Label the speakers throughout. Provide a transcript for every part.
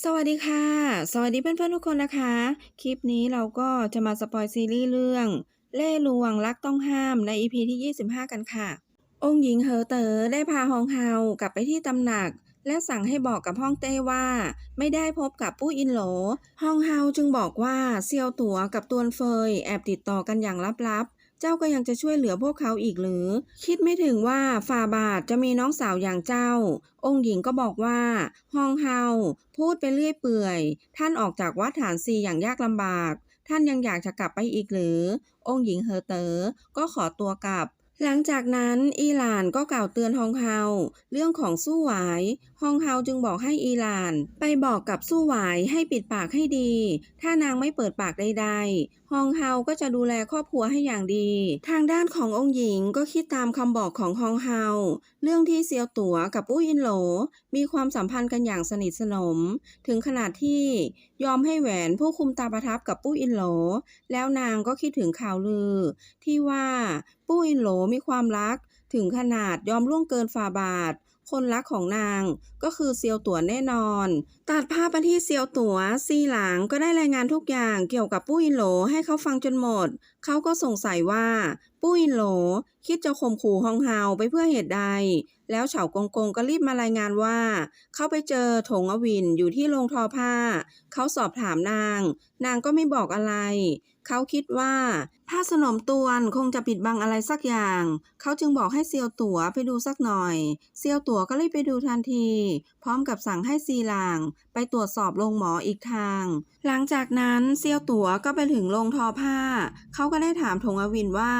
Speaker 1: สวัสดีค่ะ สวัสดีเพื่อนๆทุกคนนะคะ คลิปนี้เราก็จะมาสปอยซีรีส์เรื่อง เล่ห์ลวงรักต้องห้ามใน EP ที่ 25 กันค่ะ องค์หญิงเหอเตอ๋อได้พาฮองเฮากลับไปที่ตำหนัก และสั่งให้บอกกับฮ่องเต้ว่า ไม่ได้พบกับปู้อินโหลฮองเฮาจึงบอกว่าเซียวตั๋วกับตวนเฟยแอบติดต่อกันอย่างลับๆ เจ้าก็ยังจะช่วยเหลือพวกเขาอีกหรือ คิดไม่ถึงว่าฝ่าบาทจะมีน้องสาวอย่างเจ้า องค์หญิงก็บอกว่า ฮองเฮาพูดไปเรื่อยเปื่อย ท่านออกจากวัดฐานซีอย่างยากลำบาก ท่านยังอยากจะกลับไปอีกหรือ องค์หญิงเฮอเตอ๋อก็ขอตัวกลับหลังจากนั้นอีหลานก็กล่าวเตือนฮองเฮาเรื่องของสู้หวาย ฮองเฮาจึงบอกให้อีหลาน ไปบอกกับสู้หวายให้ปิดปากให้ดี ถ้านางไม่เปิดปากใดๆฮองเฮาก็จะดูแลครอบครัวให้อย่างดี ทางด้านขององค์หญิงก็คิดตามคำบอกของฮองเฮาเรื่องที่เซียวตั๋วกับปู้อินโหล มีความสัมพันธ์กันอย่างสนิทสนม ถึงขนาดที่ยอมให้แหวนผู้คุมตาประทับกับปู้อินโหล แล้วนางก็คิดถึงข่าวลือ ที่ว่าปู้อินโหลมีความรักถึงขนาดยอมล่วงเกินฝ่าบาท คนรักของนางก็คือเซียวตั๋วแน่นอน ตัดภาพมาที่เซียวตั๋วซีหลางก็ได้รายงานทุกอย่างเกี่ยวกับปู้อินโหลให้เขาฟังจนหมด เขาก็สงสัยว่าปู้อินโหล คิดจะข่มขู่ฮองเฮาไปเพื่อเหตุใด แล้วเฉากงกงก็รีบมารายงานว่า เขาไปเจอถงอวินอยู่ที่โรงทอผ้า เขาสอบถามนาง นางก็ไม่บอกอะไร เขาคิดว่าผ้าสนมตวนคงจะปิดบังอะไรสักอย่าง เขาจึงบอกให้เซียวตั๋วไปดูสักหน่อย เซียวตั๋วก็รีบไปดูทันที พร้อมกับสั่งให้ซีหลาง ไปตรวจสอบโรงหมออีกทาง หลังจากนั้นเซียวตั๋วก็ไปถึงโรงทอผ้า เขาก็ได้ถามถงอวินว่า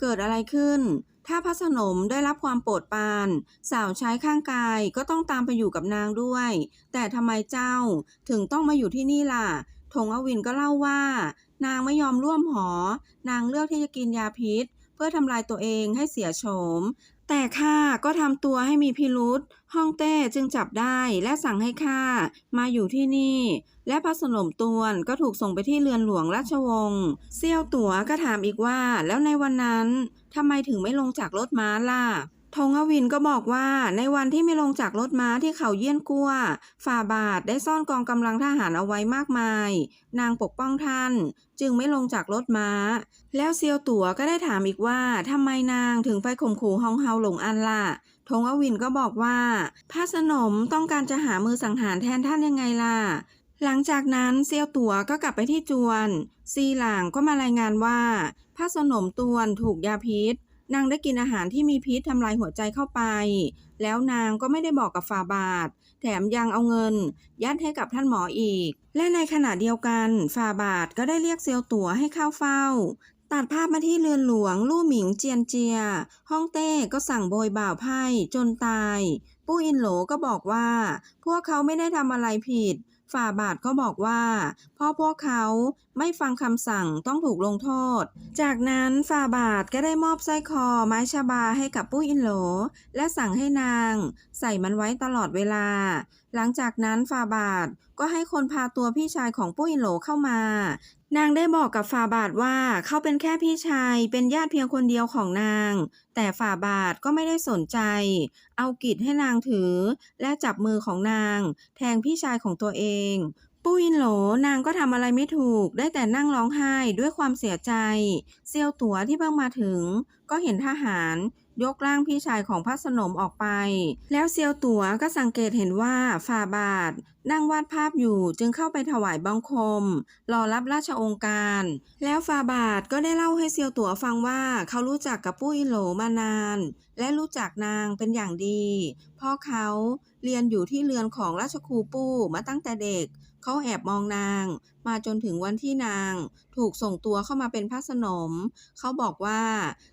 Speaker 1: เกิดอะไรขึ้นถ้าพระสนมได้รับความโปรดปาน สาวใช้ข้างกายก็ต้องตามไปอยู่กับนางด้วย แต่ทำไมเจ้าถึงต้องมาอยู่ที่นี่ล่ะถงอวินก็เล่าว่า นางไม่ยอมร่วมหอ นางเลือกที่จะกินยาพิษ เพื่อทำลายตัวเองให้เสียโฉม แต่ข้าก็ทำตัวให้มีพิรุษฮ่องเต้จึงจับได้และสั่งให้ข้ามาอยู่ที่นี่ และพระสนมตวนก็ถูกส่งไปที่เรือนหลวงราชวงศ์เซี่ยวตั๋วก็ถามอีกว่า แล้วในวันนั้นทำไมถึงไม่ลงจากรถม้าล่ะ ทงอวินก็บอกว่าในวันที่ไม่ลงจากรถม้าที่เขาเยี่ยนกัวฝ่าบาทได้ซ่อนกองกำลังทหารเอาไว้มากมาย นางปกป้องท่าน จึงไม่ลงจากรถม้า แล้วเซียวตั๋วก็ได้ถามอีกว่าทำไมนางถึงไปข่มขู่ฮองเฮาหลงอันล่ะทงอวินก็บอกว่าพระสนมต้องการจะหามือสังหารแทนท่านยังไงล่ะหลังจากนั้นเซียวตั๋วก็กลับไปที่จวน ซีหลางก็มารายงานว่าพระสนมตวนถูกยาพิษ นางได้กินอาหารที่มีพิษทำลายหัวใจเข้าไป แล้วนางก็ไม่ได้บอกกับฝ่าบาท แถมยังเอาเงิน ยัดให้กับท่านหมออีก และในขณะเดียวกันฝ่าบาทก็ได้เรียกเซียวตั๋วให้เข้าเฝ้า ตัดภาพมาที่เรือนหลวง ลู่หมิงเจียนเจีย ฮ่องเต้ก็สั่งโบยบ่าวไพ่จนตาย ปู้อินโหลก็บอกว่า พวกเขาไม่ได้ทำอะไรผิด ฝ่าบาทก็บอกว่า พ่อพวกเขาไม่ฟังคำสั่งต้องถูกลงโทษ จากนั้นฝ่าบาทก็ได้มอบสร้อยคอไม้ชาบาให้กับปุ้ยอินโหล และสั่งให้นาง ใส่มันไว้ตลอดเวลา หลังจากนั้นฝ่าบาทก็ให้คนพาตัวพี่ชายของปุ้ยอินโหลเข้ามา นางได้บอกกับฝ่าบาทว่าเขาเป็นแค่พี่ชายเป็นญาติเพียงคนเดียวของนาง แต่ฝ่าบาทก็ไม่ได้สนใจ เอากิจให้นางถือ และจับมือของนาง แทงพี่ชายของตัวเอง ปุ้ยอินโหลนางก็ทำอะไรไม่ถูก ได้แต่นั่งร้องไห้ด้วยความเสียใจ เซียวตั๋วที่เพิ่งมาถึง ก็เห็นทหารยกร่างพี่ชายของพระสนมออกไป แล้วเซียวตั๋วก็สังเกตเห็นว่าฝ่าบาทนั่งวาดภาพอยู่จึงเข้าไปถวายบังคม รอรับราชองค์การ แล้วฟาบาทก็ได้เล่าให้เซียวตั๋วฟังว่าเขารู้จักกับปุ้ยโหลมานาน และรู้จักนางเป็นอย่างดีพ่อเขาเรียนอยู่ที่เรือนของราชครูปู้มาตั้งแต่เด็ก เขาแอบมองนาง มาจนถึงวันที่นาง ถูกส่งตัวเข้ามาเป็นพระสนม เขาบอกว่า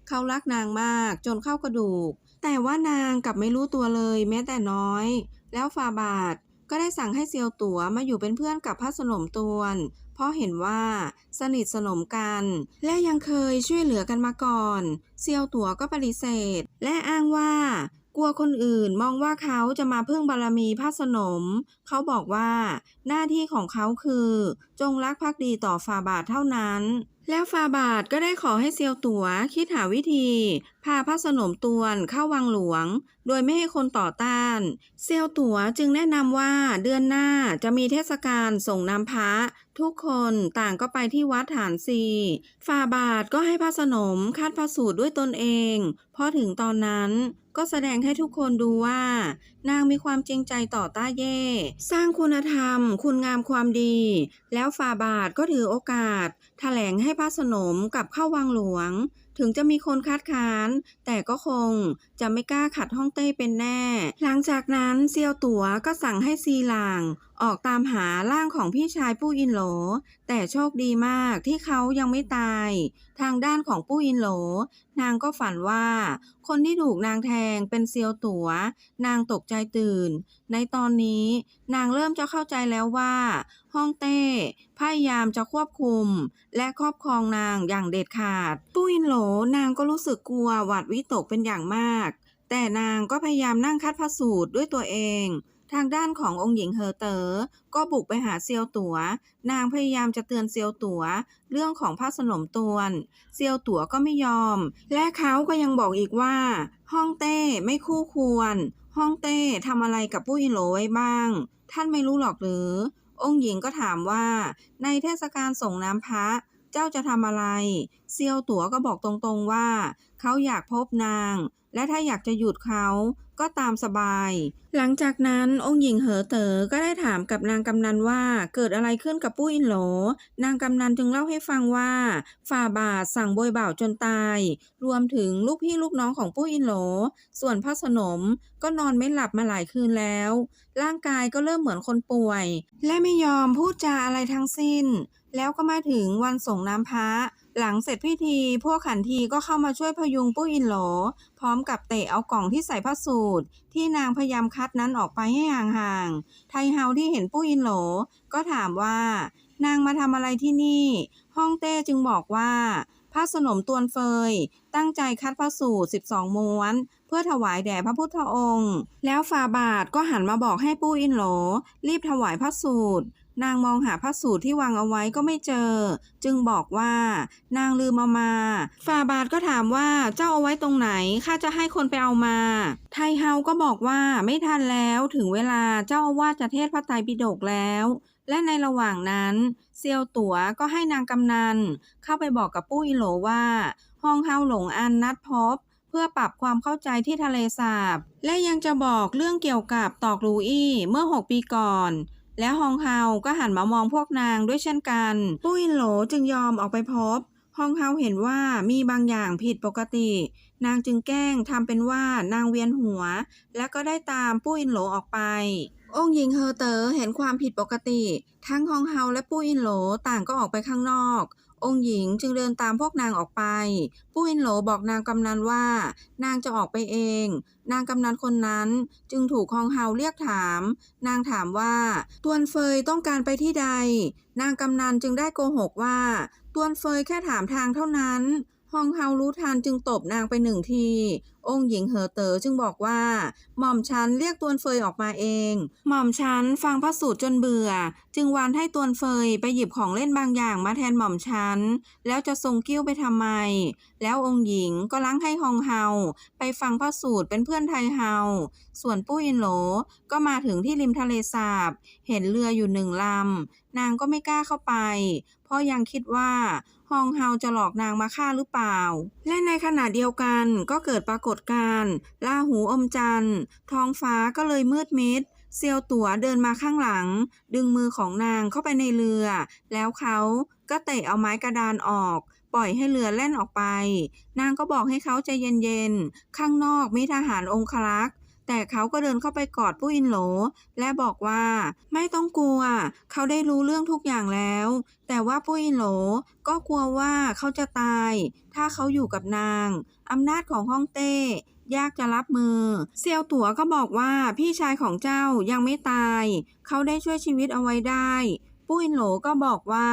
Speaker 1: เขารักนางมากจนเข้ากระดูก แต่ว่านางกลับไม่รู้ตัวเลยแม้แต่น้อย แล้วฟาบาทก็ได้สั่งให้เซียวตั๋วมาอยู่เป็นเพื่อนกับพระสนมตวนเพราะเห็นว่าสนิทสนมกัน และยังเคยช่วยเหลือกันมาก่อน เซียวตั๋วก็ปฏิเสธ และอ้างว่า กลัวคนอื่นมองว่าเขาจะมาพึ่งบารมีพระสนม เขาบอกว่า หน้าที่ของเขาคือ จงรักภักดีต่อฟาบาทเท่านั้น แล้วฟาบาทก็ได้ขอให้เซียวตั๋วคิดหาวิธี พาพระสนมตวนเข้าวังหลวง โดยไม่ให้คนต่อต้าน เซียวตั๋วจึงแนะนำว่าเดือนหน้าจะมีเทศกาลส่งน้ำพระ ทุกคนต่างก็ไปที่วัดฐานซีฟาบาทก็ให้พระสนมคัดพระสูตรด้วยตนเองพอถึงตอนนั้น ก็แสดงให้ทุกคนดูว่า นางมีความจริงใจต่อต้าเย่ สร้างคุณธรรม คุณงามความดี แล้วฟาบาทก็ถือโอกาสแถลงให้พระสนมกับเข้าวังหลวง ถึงจะมีคนคัดค้าน แต่ก็คงจะไม่กล้าขัดห้องเต้เป็นแน่ หลังจากนั้นเซียวตั๋วก็สั่งให้ซีหลางออกตามหาร่างของพี่ชายปู้อินโหล แต่โชคดีมากที่เขายังไม่ตาย ทางด้านของปู้อินโหล นางก็ฝันว่า คนที่ถูกนางแทงเป็นเซียวตัว นางตกใจตื่น ในตอนนี้นางเริ่มจะเข้าใจแล้วว่าฮ่องเต้พยายามจะควบคุม และครอบครองนางอย่างเด็ดขาดปุ้ยนโหลนางก็รู้สึกกลัวหวาดวิตกเป็นอย่างมาก แต่นางก็พยายามนั่งคัดพระสูตรด้วยตัวเอง ทางด้านขององค์หญิงเฮอเตอ๋อก็บุกไปหาเซียวตั๋ว นางพยายามจะเตือนเซียวตั๋ว เรื่องของพระสนมตวนเซียวตั๋วก็ไม่ยอม และเขาก็ยังบอกอีกว่าฮ่องเต้ไม่คู่ควรฮ่องเต้ทำอะไรกับปุ้ยโหลไว้บ้าง ท่านไม่รู้หรอกหรือ องค์หญิงก็ถามว่า ในเทศกาลส่งน้ำพระเจ้าจะทำอะไร เซียวตั๋วก็บอกตรงๆว่า เขาอยากพบนาง และถ้าอยากจะหยุดเขา ก็ตามสบาย หลังจากนั้นองค์หญิงเหอเต๋อก็ได้ถามกับนางกำนันว่าเกิดอะไรขึ้นกับปุ้ยอินโหล นางกำนันจึงเล่าให้ฟังว่าฝ่าบาทสั่งโบยบ่าวจนตาย รวมถึงลูกพี่ลูกน้องของปุ้ยอินโหล ส่วนพระสนมก็นอนไม่หลับมาหลายคืนแล้ว ร่างกายก็เริ่มเหมือนคนป่วย และไม่ยอมพูดจาอะไรทั้งสิ้น แล้วก็มาถึงวันส่งน้ำพระ หลังเสร็จพิธี พวกขันทีก็เข้ามาช่วยพยุงปุ้ยอินโหล พร้อมกับเตะเอากล่องที่ใส่พระสูตร ที่นางพยายามคัดนั้นออกไปให้ห่างๆ ไทเฮาที่เห็นปุ้ยอินโหล ก็ถามว่า นางมาทำอะไรที่นี่ฮ่องเต้จึงบอกว่าพระสนมตวนเฟย ตั้งใจคัดพระสูตร 12 ม้วน เพื่อถวายแด่พระพุทธองค์ แล้วฟาบาทก็หันมาบอกให้ปุ้อินโหล รีบถวายพระสูตร นางมองหาพระสูตรที่วางเอาไว้ก็ไม่เจอ จึงบอกว่า นางลืมเอามาฟาบาทก็ถามว่าเจ้าเอาไว้ตรงไหนข้าจะให้คนไปเอามา ไทเฮาก็บอกว่าไม่ทันแล้วถึงเวลาเจ้าอาวาสจะเทศพระไตรปิฎกแล้ว และในระหว่างนั้นเซียวตั๋วก็ให้นางกำนัน เข้าไปบอกกับปุ้ยโหลว่าฮองเฮาหลงอันนัดพบเพื่อปรับความเข้าใจที่ทะเลสาบ และยังจะบอกเรื่องเกี่ยวกับตอกรูอี้เมื่อ 6 ปีก่อน แล้วฮองเฮาก็หันมามองพวกนางด้วยเช่นกัน ปุ้ยโหลจึงยอมออกไปพบฮองเฮาเห็นว่ามีบางอย่างผิดปกติ นางจึงแกล้งทำเป็นว่านางเวียนหัว และก็ได้ตามปุ้ยอินโหลออกไป องค์หญิงเฮอเต๋อเห็นความผิดปกติ ทั้งฮองเฮาและปุ้ยอินโหลต่างก็ออกไปข้างนอก องค์หญิงจึงเดินตามพวกนางออกไป ผู้อินโหลบอกนางกำนันว่า นางจะออกไปเอง นางกำนันคนนั้นจึงถูกฮองเฮาเรียกถาม นางถามว่าตวนเฟยต้องการไปที่ใด นางกำนันจึงได้โกหกว่าตวนเฟยแค่ถามทางเท่านั้นฮองเฮารู้ทันจึงตบนางไปหนึ่งที องค์หญิงเหอเต๋อจึงบอกว่า หม่อมฉันเรียกตวนเฟยออกมาเอง หม่อมฉันฟังพระสูตรจนเบื่อ จึงวานให้ตวนเฟยไปหยิบของเล่นบางอย่างมาแทนหม่อมฉันแล้วจะทรงกิ้วไปทำไม แล้วองค์หญิงก็ล้างให้ฮองเฮาไปฟังพระสูตรเป็นเพื่อนไทยเฮาส่วนปุ้ยอินโหลก็มาถึงที่ริมทะเลสาบ เห็นเรืออยู่หนึ่งลำ นางก็ไม่กล้าเข้าไป เพราะยังคิดว่าฮองเฮาจะหลอกนางมาฆ่าหรือเปล่า และในขณะเดียวกันก็เกิดปรากฏการณ์ลาหูอมจันทร์ ท้องฟ้าก็เลยมืดมิด เซียวตั๋วเดินมาข้างหลัง ดึงมือของนางเข้าไปในเรือ แล้วเขาก็เตะเอาไม้กระดานออก ปล่อยให้เรือแล่นออกไป นางก็บอกให้เขาใจเย็นๆ ข้างนอกมีทหารองครักษ์ แต่เขาก็เดินเข้าไปกอดปุ้ยอินโหล และบอกว่าไม่ต้องกลัว เขาได้รู้เรื่องทุกอย่างแล้ว แต่ว่าปุ้ยอินโหลก็กลัวว่าเขาจะตาย ถ้าเขาอยู่กับนางอำนาจของฮ่องเต้ ยากจะรับมือ เซียวตั๋วก็บอกว่าพี่ชายของเจ้ายังไม่ตาย เขาได้ช่วยชีวิตเอาไว้ได้ ปุ้ยอินโหลก็บอกว่า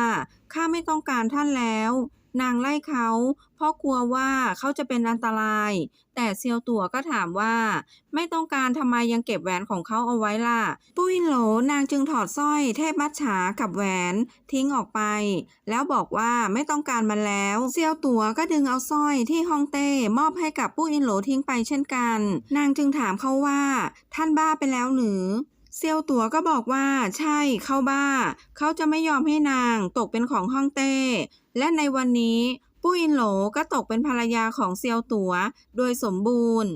Speaker 1: ข้าไม่ต้องการท่านแล้ว นางไล่เขาเพราะกลัวว่าเขาจะเป็นอันตราย แต่เซียวตั๋วก็ถามว่า ไม่ต้องการทำไมยังเก็บแหวนของเขาเอาไว้ล่ะ ปุ้ยโหลนางจึงถอดสร้อยเทพมัจฉากับแหวนทิ้งออกไป แล้วบอกว่าไม่ต้องการมันแล้วเซียวตั๋วก็ดึงเอาสร้อยที่ฮ่องเต้มอบให้กับปุ้ยโหลทิ้งไปเช่นกัน นางจึงถามเขาว่า ท่านบ้าไปแล้วหรือเซียวตั๋วก็บอกว่าใช่เข้าบ้า เขาจะไม่ยอมให้นางตกเป็นของฮ่องเต้ และในวันนี้ปุ้ยอินโหลก็ตกเป็นภรรยาของเซียวตั๋วโดยสมบูรณ์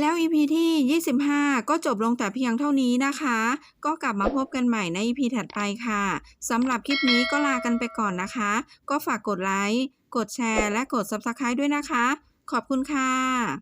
Speaker 1: แล้ว EP ที่ 25 ก็จบลงแต่เพียงเท่านี้นะคะ ก็กลับมาพบกันใหม่ใน EP ถัดไปค่ะสำหรับคลิปนี้ก็ลากันไปก่อนนะคะ ก็ฝากกดไลค์ กดแชร์ และกด Subscribe ด้วยนะคะ ขอบคุณค่ะ